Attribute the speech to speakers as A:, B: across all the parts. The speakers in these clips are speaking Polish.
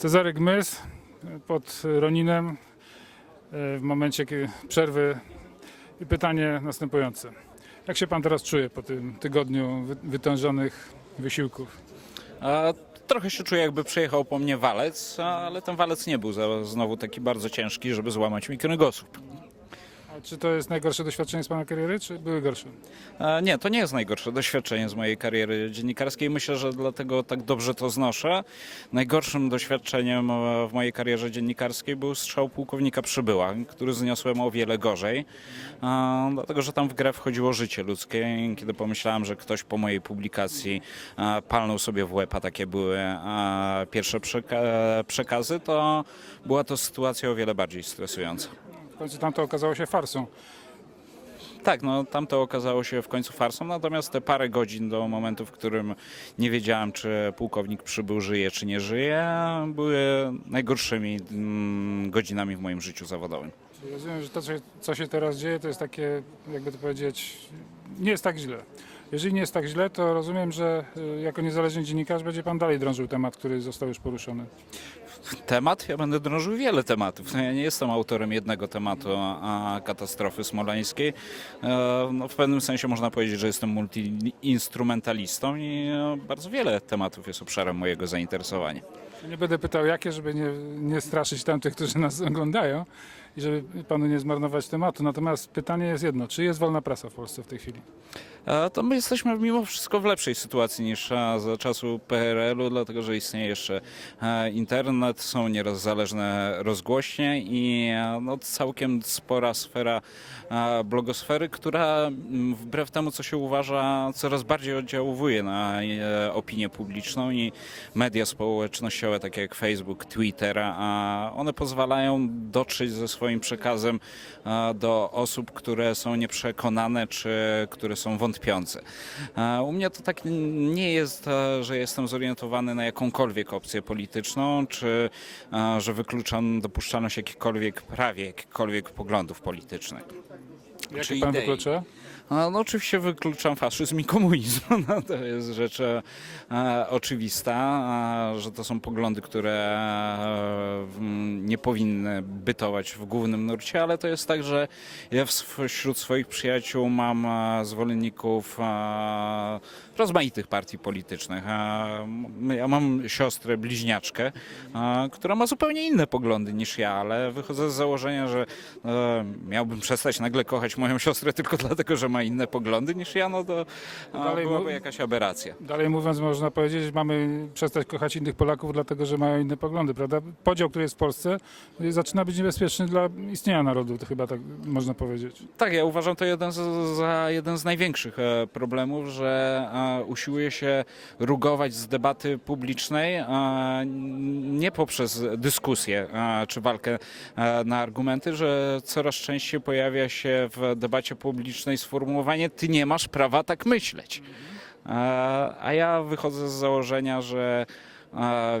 A: Cezary Gmys pod Roninem e, w momencie przerwy i pytanie następujące. Jak się pan teraz czuje po tym tygodniu wy- wytężonych wysiłków?
B: A, trochę się czuję, jakby przejechał po mnie walec, ale ten walec nie był za, znowu taki bardzo ciężki, żeby złamać mi kręgosłup.
A: A czy to jest najgorsze doświadczenie z pana kariery, czy były gorsze?
B: A, nie, to nie jest najgorsze doświadczenie z mojej kariery dziennikarskiej. Myślę, że dlatego tak dobrze to znoszę. Najgorszym doświadczeniem e, w mojej karierze dziennikarskiej był strzał pułkownika Przybyła, który zniosłem o wiele gorzej. A, dlatego, że tam w grę wchodziło życie ludzkie. Kiedy pomyślałem, że ktoś po mojej publikacji a, palnął sobie w łeb, a takie były a, pierwsze przeka- przekazy, to była to sytuacja o wiele bardziej stresująca.
A: W końcu tam to okazało się farsą.
B: Tak, no tam to okazało się w końcu farsą, natomiast te parę godzin do momentu, w którym nie wiedziałem, czy pułkownik przybył, żyje, czy nie żyje, były najgorszymi mm, godzinami w moim życiu zawodowym.
A: Rozumiem, że to, co się- co się teraz dzieje, to jest takie, jakby to powiedzieć, nie jest tak źle. Jeżeli nie jest tak źle, to rozumiem, że y, jako niezależny dziennikarz będzie pan dalej drążył temat, który został już poruszony.
B: Temat? Ja będę drążył wiele tematów. No, Ja nie jestem autorem jednego tematu a, katastrofy smoleńskiej. E, No, w pewnym sensie można powiedzieć, że jestem multiinstrumentalistą i e, bardzo wiele tematów jest obszarem mojego zainteresowania.
A: Nie będę pytał jakie, żeby nie, nie straszyć tamtych, którzy nas oglądają i żeby panu nie zmarnować tematu. Natomiast pytanie jest jedno, czy jest wolna prasa w Polsce w tej chwili?
B: To my jesteśmy mimo wszystko w lepszej sytuacji niż za czasu PRL-u, dlatego że istnieje jeszcze internet, są nieraz zależne rozgłośnie i no, całkiem spora sfera blogosfery, która m, wbrew temu, co się uważa, coraz bardziej oddziałuje na e, opinię publiczną i media społecznościowe, takie jak Facebook, Twitter, a one pozwalają dotrzeć ze swoim przekazem do osób, które są nieprzekonane, czy które są wątpiące. E, U mnie to tak nie jest, e, że jestem zorientowany na jakąkolwiek opcję polityczną, czy e, że wykluczam dopuszczalność jakichkolwiek, prawie jakichkolwiek poglądów politycznych.
A: Jakie pan
B: idei?
A: wyklucza?
B: No oczywiście wykluczam faszyzm i komunizm. No, to jest rzecz e, oczywista, że to są poglądy, które e, nie powinny bytować w głównym nurcie, ale to jest tak, że ja wśród swoich przyjaciół mam e, zwolenników e, rozmaitych partii politycznych. M- Ja mam siostrę bliźniaczkę, e, która ma zupełnie inne poglądy niż ja, ale wychodzę z założenia, że e, miałbym przestać nagle kochać moją siostrę tylko dlatego, że ma inne poglądy niż ja, no to
A: Dalej
B: byłaby jakaś aberracja.
A: Dalej mówiąc, można powiedzieć, że mamy przestać kochać innych Polaków, dlatego że mają inne poglądy, prawda? Podział, który jest w Polsce, zaczyna być niebezpieczny dla istnienia narodu, to chyba tak można powiedzieć.
B: Tak, ja uważam to jeden z, za jeden z największych e, problemów, że usiłuje się rugować z debaty publicznej nie poprzez dyskusję czy walkę na argumenty, że coraz częściej pojawia się w debacie publicznej sformułowanie ty nie masz prawa tak myśleć. E, A ja wychodzę z założenia, że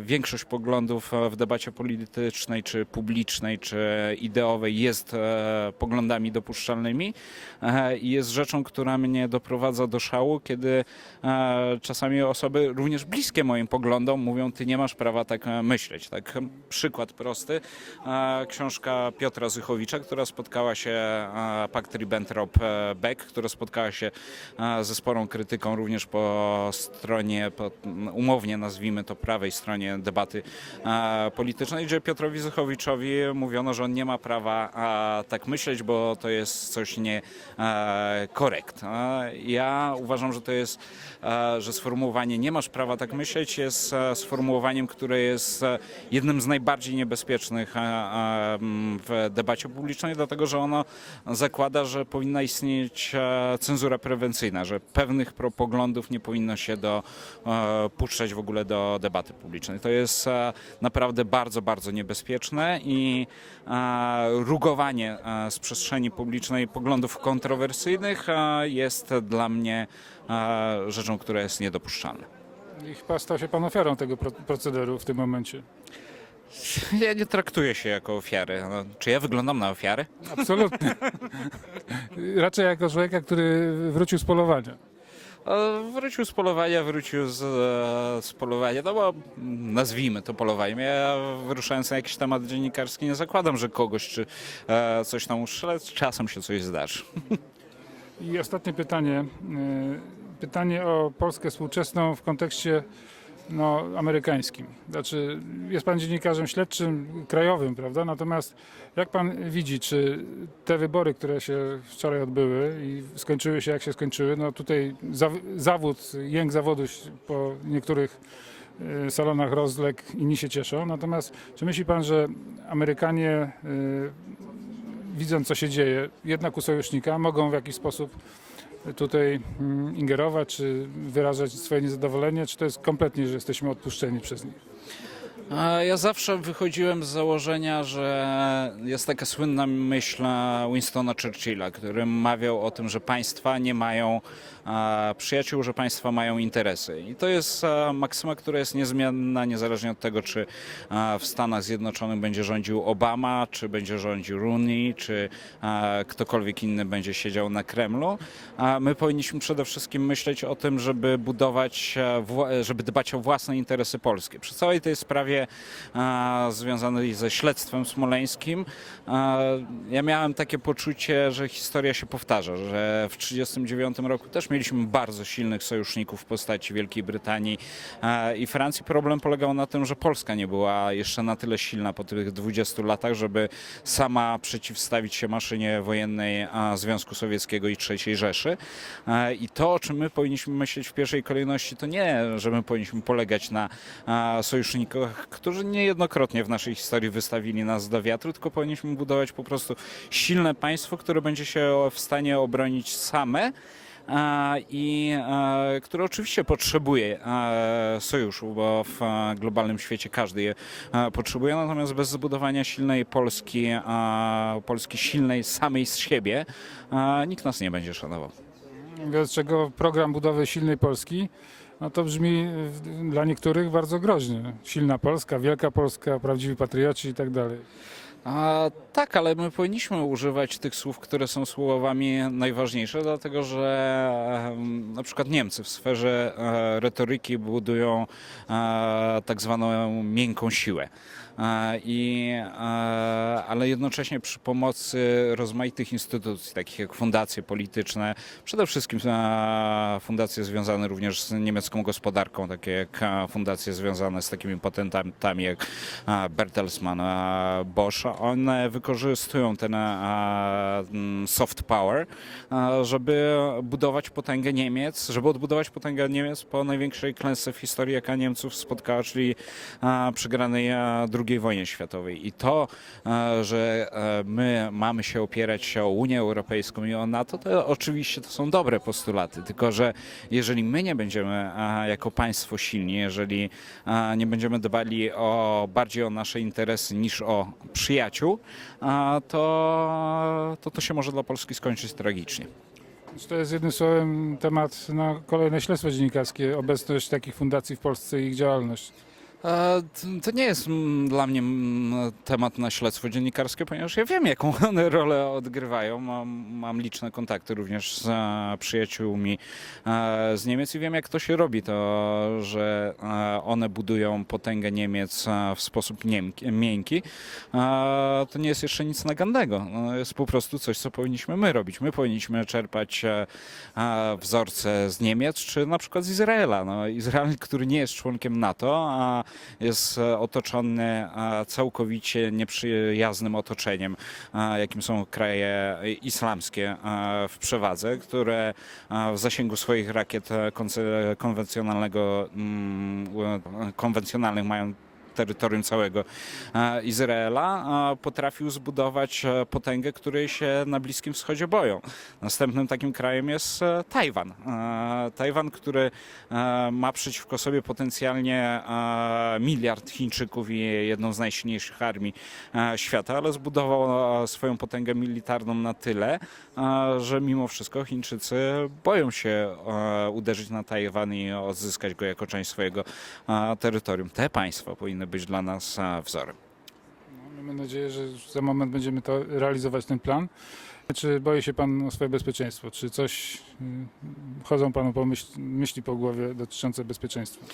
B: większość poglądów e, w debacie politycznej, czy publicznej, czy ideowej jest e, poglądami dopuszczalnymi e, i jest rzeczą, która mnie doprowadza do szału, kiedy e, czasami osoby również bliskie moim poglądom mówią, ty nie masz prawa tak e, myśleć. Tak, e, przykład prosty. E, Książka Piotra Zychowicza, która spotkała się, e, Pakt Ribbentrop-Beck, która spotkała się e, ze sporą krytyką również po stronie, po, umownie nazwijmy to prawej stronie debaty e, politycznej, gdzie Piotrowi Zychowiczowi mówiono, że on nie ma prawa e, tak myśleć, bo to jest coś nie e, korekt. Ja uważam, że to jest, że sformułowanie nie masz prawa tak myśleć jest sformułowaniem, które jest jednym z najbardziej niebezpiecznych w debacie publicznej, dlatego że ono zakłada, że powinna istnieć cenzura prewencyjna, że pewnych poglądów nie powinno się do, e, puszczać w ogóle do debaty publicznej. To jest e, naprawdę bardzo, bardzo niebezpieczne i e, rugowanie e, z przestrzeni publicznej poglądów kontrowersyjnych jest dla mnie rzeczą, która jest niedopuszczalna.
A: I chyba stał się pan ofiarą tego pro- procederu w tym momencie.
B: Ja nie traktuję się jako ofiary. No, czy ja wyglądam na ofiarę?
A: Absolutnie. Raczej jako człowieka, który wrócił z polowania.
B: E, Wrócił z polowania, wrócił z, e, z polowania, no bo nazwijmy to polowaniem. Ja wyruszając na jakiś temat dziennikarski nie zakładam, że kogoś czy e, coś tam ustrzelę, czasem się coś zdarzy.
A: I ostatnie pytanie. y, Pytanie o Polskę współczesną w kontekście no, amerykańskim. Znaczy, jest pan dziennikarzem śledczym krajowym, prawda? Natomiast jak pan widzi, czy te wybory, które się wczoraj odbyły i skończyły się jak się skończyły, no tutaj zaw- zawód, jęk zawodu po niektórych y, salonach rozległ, inni się cieszą. Natomiast czy myśli pan, że Amerykanie y, widząc co się dzieje, jednak u sojusznika mogą w jakiś sposób tutaj mm, ingerować, czy wyrażać swoje niezadowolenie, czy to jest kompletnie, że jesteśmy odpuszczeni przez nich?
B: Ja zawsze wychodziłem z założenia, że jest taka słynna myśl Winstona Churchilla, który mawiał o tym, że państwa nie mają przyjaciół, że państwa mają interesy. I to jest a, maksyma, która jest niezmienna, niezależnie od tego, czy a, w Stanach Zjednoczonych będzie rządził Obama, czy będzie rządził Rooney, czy a, ktokolwiek inny będzie siedział na Kremlu. My powinniśmy przede wszystkim myśleć o tym, żeby budować, e, żeby dbać o własne interesy polskie. Przy całej tej sprawie związanej ze śledztwem smoleńskim, ja miałem takie poczucie, że historia się powtarza, że w 1939 roku też mieliśmy bardzo silnych sojuszników w postaci Wielkiej Brytanii a, i Francji. Problem polegał na tym, że Polska nie była jeszcze na tyle silna po tych 20 latach, żeby sama przeciwstawić się maszynie wojennej Związku Sowieckiego i III Rzeszy. E, I to, o czym my powinniśmy myśleć w pierwszej kolejności, to nie, że my powinniśmy polegać na a, sojusznikach, którzy niejednokrotnie w naszej historii wystawili nas do wiatru, tylko powinniśmy budować po prostu silne państwo, które będzie się w stanie obronić same. A, I e, które oczywiście potrzebuje e, sojuszu, bo w e, globalnym świecie każdy je e, potrzebuje, natomiast bez zbudowania silnej Polski, e, Polski silnej samej z siebie, e, nikt nas nie będzie szanował.
A: Wobec czego program budowy silnej Polski, no to brzmi dla niektórych bardzo groźnie. Silna Polska, wielka Polska, prawdziwi patrioci i tak dalej.
B: A, tak, ale my powinniśmy używać tych słów, które są słowami najważniejsze, dlatego że na przykład Niemcy w sferze e, retoryki budują e, tak zwaną miękką siłę. E, I, e, ale jednocześnie przy pomocy rozmaitych instytucji, takich jak fundacje polityczne, przede wszystkim e, fundacje związane również z niemiecką gospodarką, takie jak fundacje związane z takimi patentami jak Bertelsmann, Bosch, one wykorzystują ten soft power, żeby budować potęgę Niemiec, żeby odbudować potęgę Niemiec po największej klęsce w historii, jaka Niemców spotkała, czyli przegranej e, II wojnie światowej. I to, e, że e, my mamy się opierać o Unię Europejską i o NATO, to oczywiście to są dobre postulaty, tylko że jeżeli my nie będziemy e, jako państwo silni, jeżeli nie będziemy dbali o, bardziej o nasze interesy niż o przyjaciół, to, to to się może dla Polski skończyć tragicznie.
A: To jest jednym słowem temat na kolejne śledztwo dziennikarskie, obecność takich fundacji w Polsce i ich działalność?
B: To nie jest mm, dla mnie mm, temat na śledztwo dziennikarskie, ponieważ ja wiem, jaką one rolę odgrywają. Mam, mam liczne kontakty również z e, przyjaciółmi e, z Niemiec i wiem, jak to się robi. To, że e, one budują potęgę Niemiec w sposób miękki, to nie jest jeszcze nic nagannego. No, jest po prostu coś, co powinniśmy my robić. My powinniśmy czerpać wzorce z Niemiec, czy na przykład z Izraela. No, Izrael, który nie jest członkiem NATO, a jest e, otoczony e, całkowicie nieprzyjaznym otoczeniem, e, jakim są kraje islamskie w przewadze, które w zasięgu swoich rakiet konwencjonalnego, mm, konwencjonalnych mają terytorium całego e, Izraela, potrafił zbudować e, potęgę, której się na Bliskim Wschodzie boją. Następnym takim krajem jest e, Tajwan. Tajwan, który ma przeciwko sobie potencjalnie miliard Chińczyków i jedną z najsilniejszych armii świata, ale zbudował swoją potęgę militarną na tyle, że mimo wszystko Chińczycy boją się uderzyć na Tajwan i odzyskać go jako część swojego terytorium. Te państwa powinny być dla nas wzorem.
A: No, Mamy nadzieję, że za moment będziemy to realizować ten plan. Czy boi się pan o swoje bezpieczeństwo? Czy coś y, chodzą panu po myśl, myśli po głowie dotyczące bezpieczeństwa?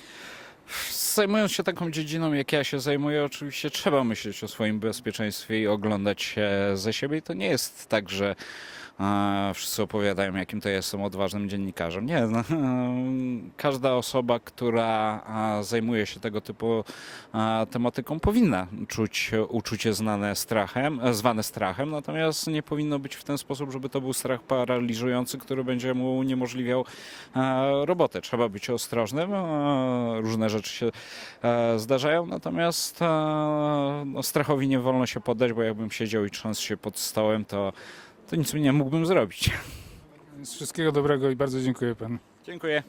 B: Zajmując się taką dziedziną, jak ja się zajmuję, oczywiście trzeba myśleć o swoim bezpieczeństwie i oglądać się ze siebie. I to nie jest tak, że wszyscy opowiadają, jakim to jestem odważnym dziennikarzem. Nie, no, każda osoba, która zajmuje się tego typu tematyką, powinna czuć uczucie znane strachem, e, zwane strachem, natomiast nie powinno być w ten sposób, żeby to był strach paraliżujący, który będzie mu uniemożliwiał robotę. Trzeba być ostrożnym. Różne rzeczy się e, zdarzają, natomiast e, no, strachowi nie wolno się poddać, bo jakbym siedział i trząsł się pod stołem, to, to nic mi nie mógłbym zrobić.
A: Wszystkiego dobrego i bardzo dziękuję panu.
B: Dziękuję.